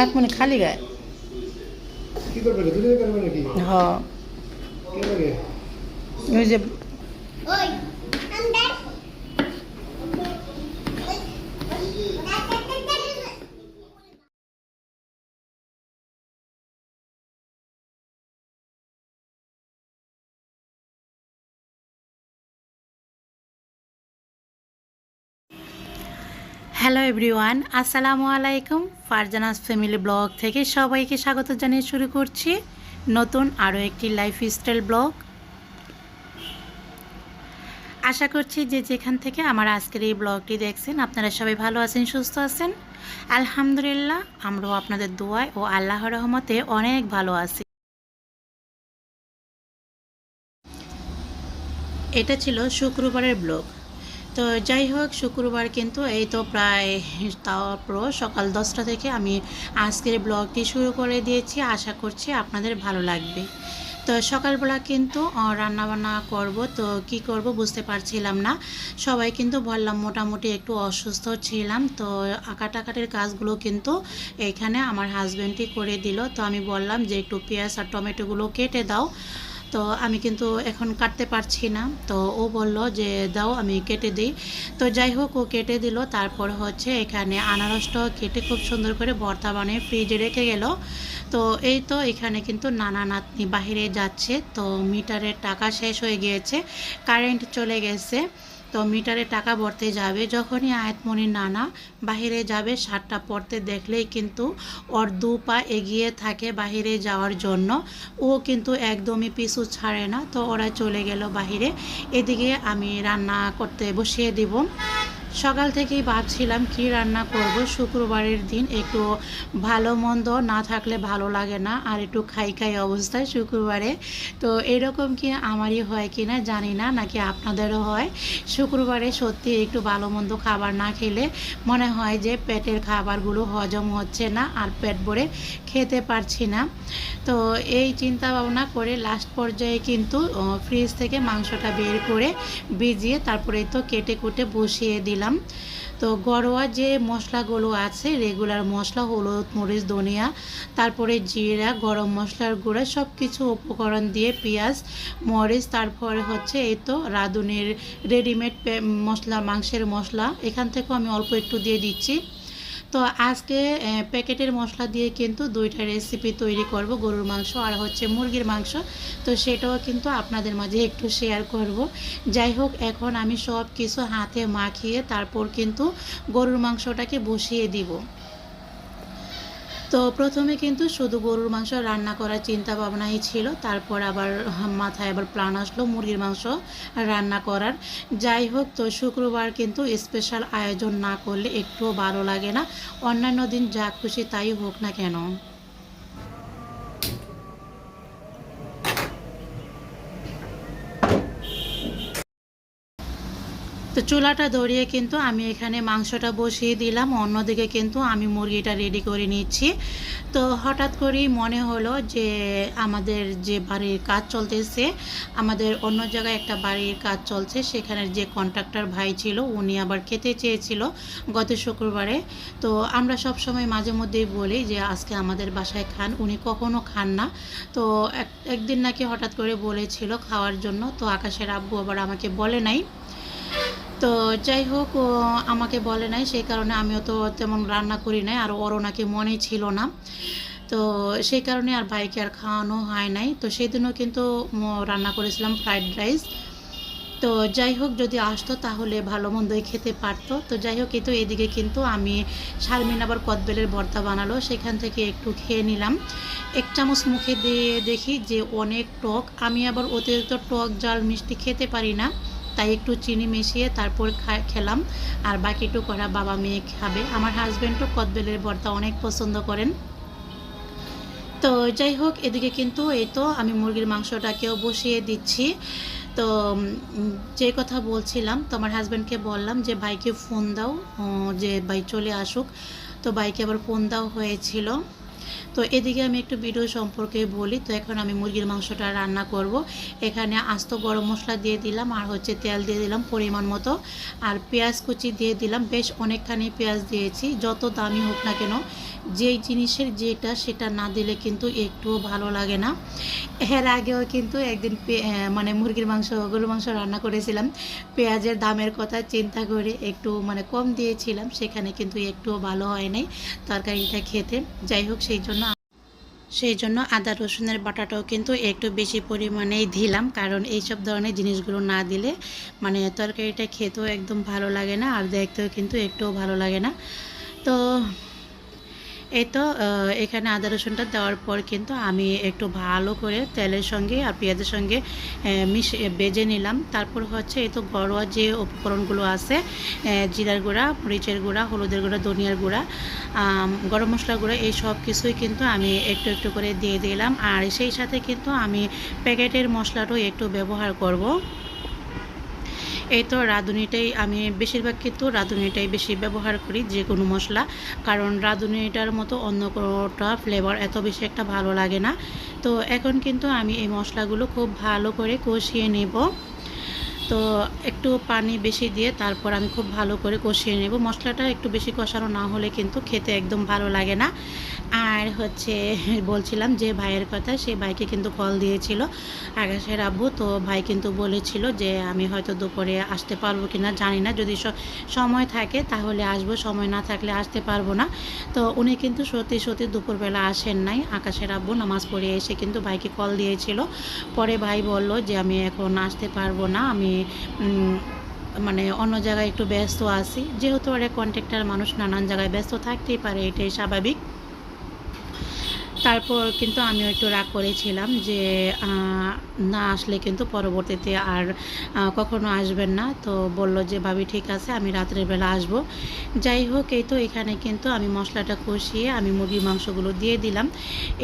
আট মানে খালি গায়ে। কি করবে রে? দুজনে করবে নাকি হ। ওই যে হ্যালো এভরিওয়ান আসসালামু আলাইকুম ফারজানাস ফ্যামিলি ব্লগ থেকে সবাইকে স্বাগত জানিয়ে শুরু করছি নতুন আরও একটি লাইফ স্টাইল ব্লগ আশা করছি যে যেখান থেকে আমার আজকের এই ব্লগটি দেখছেন, আপনারা সবাই ভালো আছেন, সুস্থ আছেন। আলহামদুলিল্লাহ, আমরাও আপনাদের দোয়ায় ও আল্লাহর রহমতে অনেক ভালো আছি। এটা ছিল শুক্রবারের ব্লগ তো যাই হোক, শুক্রবার কিন্তু এই তো প্রায় তারপর সকাল দশটা থেকে আমি আজকের ব্লগটি শুরু করে দিয়েছি। আশা করছি আপনাদের ভালো লাগবে। তো সকালবেলা কিন্তু রান্নাবান্না করব। তো কি করব বুঝতে পারছিলাম না। সবাই কিন্তু বললাম, মোটামুটি একটু অসুস্থ ছিলাম। তো আঁকাটাকাটির কাজগুলো কিন্তু এখানে আমার হাজব্যান্ডই করে দিল। তো আমি বললাম যে, একটু পেঁয়াজ আর টমেটোগুলো কেটে দাও। তো আমি কিন্তু এখন কাটতে পারছি না। তো ও বলল যে, দাও, আমি কেটে দিই। তো যাই হোক, ও কেটে দিল। তারপর হচ্ছে এখানে আনারসটা কেটে খুব সুন্দর করে ভর্তা বানিয়ে ফ্রিজে রেখে গেল। তো এই তো এখানে কিন্তু নানা নাতনি বাহিরে যাচ্ছে। তো মিটারের টাকা শেষ হয়ে গিয়েছে। কারেন্ট চলে গেছে। তো মিটারে টাকা ভরতে যাবে। যখনই আয়াতমণির নানা বাহিরে যাবে, শার্টটা পড়তে দেখলেই কিন্তু ওর দু পা এগিয়ে থাকে বাহিরে যাওয়ার জন্য। ও কিন্তু একদমই পিছু ছাড়ে না, তো ওরা চলে গেল বাহিরে। এদিকে আমি রান্না করতে বসিয়ে দিব। সকাল থেকেই ভাবছিলাম কি রান্না করব। শুক্রবারের দিন একটু ভালো মন্দ না থাকলে ভালো লাগে না, আর একটু খাই খাই অবস্থায় শুক্রবারে। তো এরকম কি আমারই হয় কি না জানি না, নাকি আপনাদেরও হয়? শুক্রবারে সত্যি একটু ভালো মন্দ খাবার না খেলে মনে হয় যে পেটের খাবারগুলো হজম হচ্ছে না, আর পেট ভরে খেতে পারছি না। তো এই চিন্তা ভাবনা করে লাস্ট পর্যায়ে কিন্তু ফ্রিজ থেকে মাংসটা বের করে ভিজিয়ে তারপরে তো কেটে কুটে বসিয়ে দিলাম। তো ঘরোয়া যে মশলাগুলো আছে রেগুলার মশলা, হলুদ, মরিচ, ধনিয়া, তারপরে জিরা, গরম মশলার গুঁড়া সব কিছু উপকরণ দিয়ে পেঁয়াজ, মরিচ, তারপরে হচ্ছে এই তো রাঁধুনির রেডিমেড মশলা, মাংসের মশলা। এখান থেকেও আমি অল্প একটু দিয়ে দিচ্ছি। তো আজকে প্যাকেটের মশলা দিয়ে কিন্তু দুইটা রেসিপি তৈরি করব, গরুর মাংস আর হচ্ছে মুরগির মাংস। তো সেটাও কিন্তু আপনাদের মাঝে একটু শেয়ার করব। যাই হোক, এখন আমি সব কিছু হাতে মাখিয়ে তারপর কিন্তু গরুর মাংসটাকে বসিয়ে দিব। তো প্রথমে কিন্তু শুধু গরুর মাংস রান্না করার চিন্তা ভাবনাই ছিল, তারপর আবার মাথায় আবার প্ল্যান আসলো মুরগির মাংস রান্না করার। যাই হোক, তো শুক্রবার কিন্তু স্পেশাল আয়োজন না করলে একটুও ভালো লাগে না। অন্যান্য দিন যা খুশি তাই হোক না কেন। তো চুলাটা ধরিয়ে কিন্তু আমি এখানে মাংসটা বসিয়ে দিলাম, অন্যদিকে কিন্তু আমি মুরগিটা রেডি করে নিচ্ছি। তো হঠাৎ করেই মনে হলো যে আমাদের যে বাড়ির কাজ চলতেছে, আমাদের অন্য জায়গায় একটা বাড়ির কাজ চলছে, সেখানের যে কন্ট্রাক্টর ভাই ছিল, উনি আবার খেতে চেয়েছিল গত শুক্রবারে। তো আমরা সব সময় মাঝে মধ্যেই বলি যে আজকে আমাদের বাসায় খান, উনি কখনো খান না। তো এক- একদিন নাকি হঠাৎ করে বলেছিল খাওয়ার জন্য, তো আকাশের আব্বু আবার আমাকে বলে নাই। তো যাই হোক আমাকে বলে নাই, সেই কারণে আমিও তো তেমন রান্না করি নাই, আর ওর ওনাকে মনেই ছিল না। তো সেই কারণে আর ভাইকে আর খাওয়ানো হয় নাই। তো সেই দিনও কিন্তু রান্না করেছিলাম ফ্রাইড রাইস। তো যাই হোক, যদি আসতো তাহলে ভালো মন্দই খেতে পারতো। তো যাই হোক, এই তো এদিকে কিন্তু আমি শারমিন আবার কদবেলের ভর্তা বানালো, সেখান থেকে একটু খেয়ে নিলাম। এক চামচ মুখে দিয়ে দেখি যে অনেক টক। আমি আবার অতিরিক্ত টক, জাল, মিষ্টি খেতে পারি না। তাই একটু চিনি মিশিয়ে তারপর খেলাম। আর বাকিটুকু করা বাবা মেয়ে খাবে। আমার হাজব্যান্ডও কদবেলের ভর্তা অনেক পছন্দ করেন। তো যাই হোক, এদিকে কিন্তু এই তো আমি মুরগির মাংসটাকেও বসিয়ে দিচ্ছি। তো যে কথা বলছিলাম, তো আমার হাজব্যান্ডকে বললাম যে, ভাইকে ফোন দাও যে ভাই চলে আসুক। তো ভাইকে আবার ফোন দাও হয়েছিল। তো এদিকে আমি একটু ভিডিও সম্পর্কে বলি। তো এখন আমি মুরগির মাংসটা রান্না করব। এখানে আস্ত গরম মশলা দিয়ে দিলাম আর হচ্ছে তেল দিয়ে দিলাম পরিমাণ মতো। আর পেঁয়াজ কুচি দিয়ে দিলাম। বেশ অনেকখানি পেঁয়াজ দিয়েছি। যত দামি হোক না কেন, যেই জিনিসের যেটা সেটা না দিলে কিন্তু একটুও ভালো লাগে না। এর আগেও কিন্তু একদিন মানে মুরগির মাংস, গরুর মাংস রান্না করেছিলাম। পেঁয়াজের দামের কথা চিন্তা করে একটু মানে কম দিয়েছিলাম। সেখানে কিন্তু একটুও ভালো হয় নাই তরকারিটা খেতে। যাই হোক, সেই জন্য সেই জন্য আদা, রসুনের বাটাটাও কিন্তু একটু বেশি পরিমাণেই দিলাম। কারণ এইসব ধরনের জিনিসগুলো না দিলে মানে তরকারিটা খেতেও একদম ভালো লাগে না, আর দেখতেও কিন্তু একটুও ভালো লাগে না। তো এই তো এখানে আদা রসুনটা দেওয়ার পর কিন্তু আমি একটু ভালো করে তেলের সঙ্গে আর পেঁয়াজের সঙ্গে মিশিয়ে বেজে নিলাম। তারপর হচ্ছে এই তো ঘরোয়া যে উপকরণগুলো আছে জিরার গুঁড়া, মরিচের গুঁড়া, হলুদের গুঁড়া, ধনিয়ার গুঁড়া গরম মশলা গুঁড়া, এই সব কিছুই কিন্তু আমি একটু একটু করে দিয়ে দিলাম। আর সেই সাথে কিন্তু আমি প্যাকেটের মশলাটাও একটু ব্যবহার করব। এই তো রাঁধুনিটাই, আমি বেশিরভাগ কিন্তু রাঁধুনিটাই বেশি ব্যবহার করি, যে কোনো মশলা। কারণ রাঁধুনিটার মতো অন্য কোনোটা ফ্লেভার এত বেশি একটা ভালো লাগে না। তো এখন কিন্তু আমি এই মশলাগুলো খুব ভালো করে কষিয়ে নেব। তো একটু পানি বেশি দিয়ে তারপর আমি খুব ভালো করে কষিয়ে নেব। মশলাটা একটু বেশি কষানো না হলে কিন্তু খেতে একদম ভালো লাগে না। আর হচ্ছে, বলছিলাম যে ভাইয়ের কথা সেই ভাইকে কিন্তু কল দিয়েছিল আকাশের আব্বু। তো ভাই কিন্তু বলেছিল যে, আমি হয়তো দুপুরে আসতে পারব কি না জানি না। যদি সময় থাকে তাহলে আসব, সময় না থাকলে আসতে পারব না। তো উনি কিন্তু সত্যি সত্যি দুপুরবেলা আসেন নাই। আকাশের আব্বু নামাজ পড়ে এসে কিন্তু ভাইকে কল দিয়েছিল। পরে ভাই বলল যে, আমি এখন আসতে পারব না। আমি মানে অন্য জায়গায় একটু ব্যস্ত আছি। যেহেতু ওরা কন্ট্রাক্টর মানুষ, নানান জায়গায় ব্যস্ত থাকতেই পারে, এটাই স্বাভাবিক। তারপর কিন্তু আমিও একটু রাগ করেছিলাম যে না আসলে কিন্তু পরবর্তীতে আর কখনো আসবেন না। তো বলল যে, ভাবি, ঠিক আছে, আমি রাত্রের বেলা আসব। যাই হোক, এই তো এখানে কিন্তু আমি মশলাটা কষিয়ে আমি মুরগির মাংসগুলো দিয়ে দিলাম।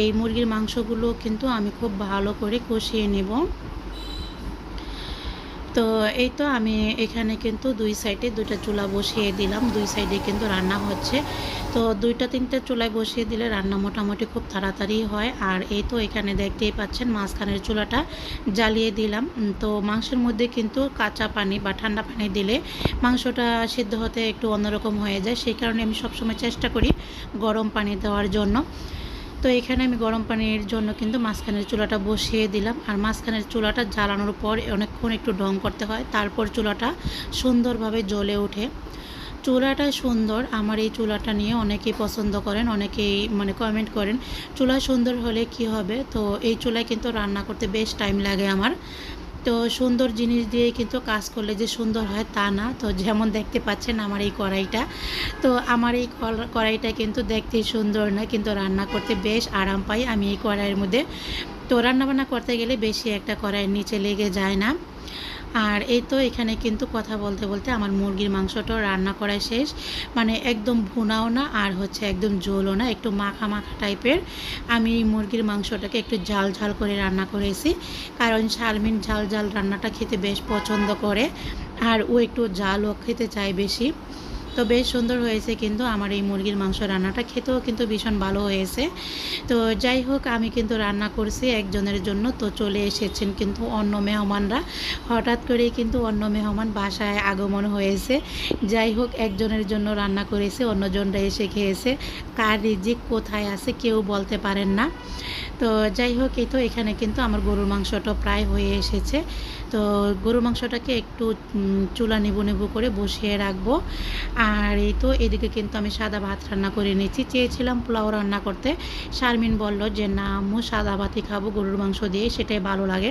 এই মুরগির মাংসগুলো কিন্তু আমি খুব ভালো করে কষিয়ে নেব। তো এই তো আমি এখানে কিন্তু দুই সাইডে দুইটা চুলা বসিয়ে দিলাম। দুই সাইডে কিন্তু রান্না হচ্ছে। তো দুইটা তিনটা চুলায় বসিয়ে দিলে রান্না মোটামুটি খুব তাড়াতাড়ি হয়। আর এই তো এখানে দেখতেই পাচ্ছেন মাঝখানের চুলাটা জ্বালিয়ে দিলাম। তো মাংসের মধ্যে কিন্তু কাঁচা পানি বা ঠান্ডা পানি দিলে মাংসটা সিদ্ধ হতে একটু অন্যরকম হয়ে যায়। সেই কারণে আমি সবসময় চেষ্টা করি গরম পানি দেওয়ার জন্য। তো এখানে আমি গরম পানির জন্য কিন্তু মাঝখানের চুলাটা বসিয়ে দিলাম। আর মাঝখানের চুলাটা জ্বালানোর পর অনেকক্ষণ একটু ডং করতে হয়, তারপর চুলাটা সুন্দরভাবে জ্বলে ওঠে। চুলাটা সুন্দর, আমার এই চুলাটা নিয়ে অনেকেই পছন্দ করেন, অনেকেই মানে কমেন্ট করেন, চুলা সুন্দর হলে কি হবে? তো এই চুলায় কিন্তু রান্না করতে বেশ টাইম লাগে আমার। তো সুন্দর জিনিস দিয়ে কিন্তু কাজ করলে যে সুন্দর হয় তা না। তো যেমন দেখতে পাচ্ছেন আমার এই কড়াইটা। তো আমার এই কড়াইটা কিন্তু দেখতে সুন্দর না, কিন্তু রান্না করতে বেশ আরাম পাই আমি এই কড়াইয়ের মধ্যে। তো রান্নাবান্না করতে গেলে বেশি একটা কড়াইয়ের নিচে লেগে যায় না। আর এই তো এখানে কিন্তু কথা বলতে বলতে আমার মুরগির মাংসটাও রান্না করা শেষ। মানে একদম ভুনাও না আর হচ্ছে একদম ঝোলও না, একটু মাখা মাখা টাইপের। আমি এই মুরগির মাংসটাকে একটু ঝাল ঝাল করে রান্না করেছি। কারণ শারমিন ঝাল ঝাল রান্নাটা খেতে বেশ পছন্দ করে, আর ও একটু ঝালও খেতে চায় বেশি। তো বেশ সুন্দর হয়েছে কিন্তু আমার এই মুরগির মাংস রান্নাটা। খেতেও কিন্তু ভীষণ ভালো হয়েছে। তো যাই হোক, আমি কিন্তু রান্না করছি একজনের জন্য। তো চলে এসেছেন কিন্তু অন্য মেহমানরা। হঠাৎ করেই কিন্তু অন্য মেহমান বাসায় আগমন হয়েছে। যাই হোক, একজনের জন্য রান্না করেছে, অন্যজনরা এসে খেয়েছে। কার রিজিক, কোথায় আছে, কেউ বলতে পারেন না। তো যাই হোক, এই তো এখানে কিন্তু আমার গরুর মাংসটা প্রায় হয়ে এসেছে। তো গরুর মাংসটাকে একটু চুলা নেবু নেবু করে বসিয়ে রাখব। আর এই তো এদিকে কিন্তু আমি সাদা ভাত রান্না করে নিয়েছি। চেয়েছিলাম পোলাও রান্না করতে। শারমিন বলল যে, না, আম্মু, সাদা ভাতই খাব, গরুর মাংস দিয়ে সেটাই ভালো লাগে।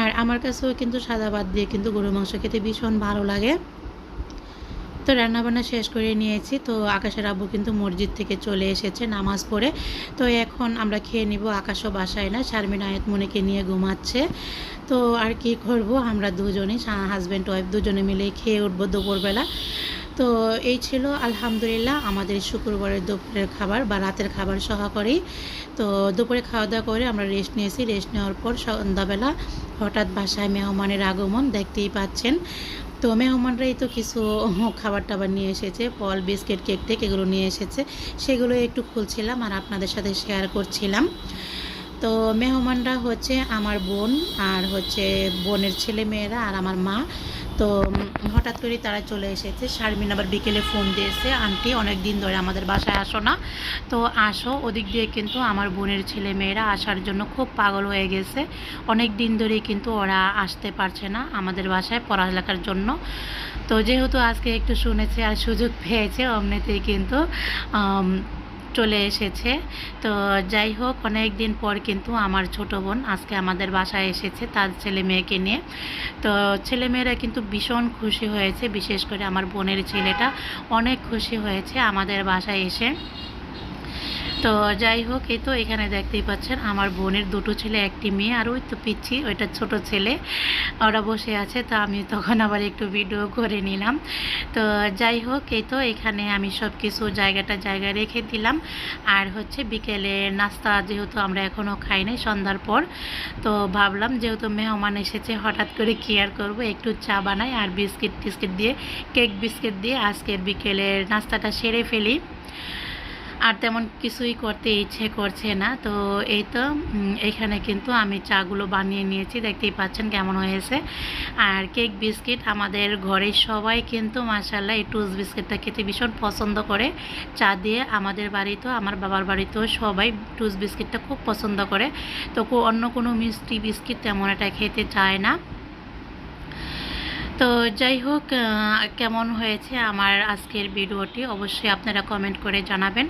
আর আমার কাছেও কিন্তু সাদা ভাত দিয়ে কিন্তু গরুর মাংস খেতে ভীষণ ভালো লাগে। তো রান্নাবান্না শেষ করে নিয়েছি। তো আকাশের আব্বু কিন্তু মসজিদ থেকে চলে এসেছে নামাজ পড়ে। তো এখন আমরা খেয়ে নিব আকাশও বাসায় না। শারমিন আয়াত মনিকে নিয়ে ঘুমাচ্ছে। তো আর কি করব? আমরা দুজনেই হাজব্যান্ড ওয়াইফ দুজনে মিলে খেয়ে উঠবো দুপুরবেলা। তো এই ছিল আলহামদুলিল্লাহ আমাদের শুক্রবারের দুপুরের খাবার বা রাতের খাবার সহকারেই। তো দুপুরে খাওয়া দাওয়া করে আমরা রেস্ট নিয়েছি। রেস্ট নেওয়ার পর সন্ধ্যাবেলা হঠাৎ বাসায় মেহমানের আগমন দেখতেই পাচ্ছেন। তো মেহমানরাই তো কিছু খাবার টাবার নিয়ে এসেছে ফল বিস্কিট, কেক টেক এগুলো নিয়ে এসেছে, সেগুলো একটু খুলছিলাম আর আপনাদের সাথে শেয়ার করছিলাম। তো মেহমানরা হচ্ছে আমার বোন আর হচ্ছে বোনের ছেলে মেয়েরা আর আমার মা। তো হঠাৎ করে তারা চলে এসেছে। শারমিন আবার বিকেলে ফোন দিয়েছে, আন্টি, অনেক দিন ধরে আমাদের বাসায় আসো না। তো, আসো, ওদিক দিয়ে কিন্তু আমার বোনের ছেলে মেয়েরা আসার জন্য খুব পাগল হয়ে গেছে। অনেক দিন ধরেই কিন্তু ওরা আসতে পারছে না আমাদের বাসায় পড়ালেখার জন্য। তো, যেহেতু আজকে একটু শুনেছে আর সুযোগ পেয়েছে, অমনিতেই কিন্তু চলে এসেছে। তো যাই হোক অনেক দিন পর কিন্তু আমার ছোট বোন আজকে আমাদের বাসায় এসেছে তার ছেলে মেয়েকে নিয়ে। তো ছেলে মেয়েরা কিন্তু ভীষণ খুশি হয়েছে, বিশেষ করে আমার বোনের ছেলেটা অনেক খুশি হয়েছে আমাদের বাসায় এসে। তো যাই হোক, এই তো এখানে দেখতেই পাচ্ছেন আমার বোনের দুটো ছেলে, একটি মেয়ে আর ওই তো পিচ্ছি, ওইটা ছোট ছেলে। ওরা বসে আছে, তো আমি তখন আবার একটু ভিডিও করে নিলাম। তো যাই হোক, এই তো এখানে আমি সব কিছু জায়গাটা জায়গায় রেখে দিলাম। আর হচ্ছে বিকেলে নাস্তা যেহেতু আমরা এখনও খাই নাই সন্ধ্যার পর, তো ভাবলাম যেহেতু মেহমান এসেছে, হঠাৎ করে কেয়ার করব? একটু চা বানাই আর বিস্কিট টিস্কিট দিয়ে, কেক বিস্কিট দিয়ে আজকের বিকেলের নাস্তাটা সেরে ফেলি। আর তেমন কিছুই করতে ইচ্ছে করছে না। তো এই তো এখানে কিন্তু আমি চাগুলো বানিয়ে নিয়েছি, দেখতেই পাচ্ছেন কেমন হয়েছে। আর কেক বিস্কিট আমাদের ঘরের সবাই কিন্তু মাসাল্লাহ এই টুস বিস্কিটটা খেতে ভীষণ পছন্দ করে। চা দিয়ে আমাদের বাড়িতেও, আমার বাবার বাড়িতেও সবাই টুস বিস্কিটটা খুব পছন্দ করে। তো অন্য কোনো মিষ্টি বিস্কিট তেমন এটা খেতে চায় না। তো যাই হোক কেমন হয়েছে আমার আজকের ভিডিওটি অবশ্যই আপনারা কমেন্ট করে জানাবেন।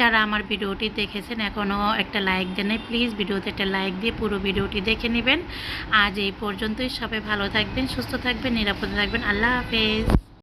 যারা আমার ভিডিওটি দেখেছেন এখনও একটা লাইক দেন প্লিজ ভিডিওতে একটা লাইক দিয়ে পুরো ভিডিওটি দেখে নেবেন। আজ এই পর্যন্তই, সবাই ভালো থাকবেন, সুস্থ থাকবেন, নিরাপদে থাকবেন। আল্লাহ হাফেজ।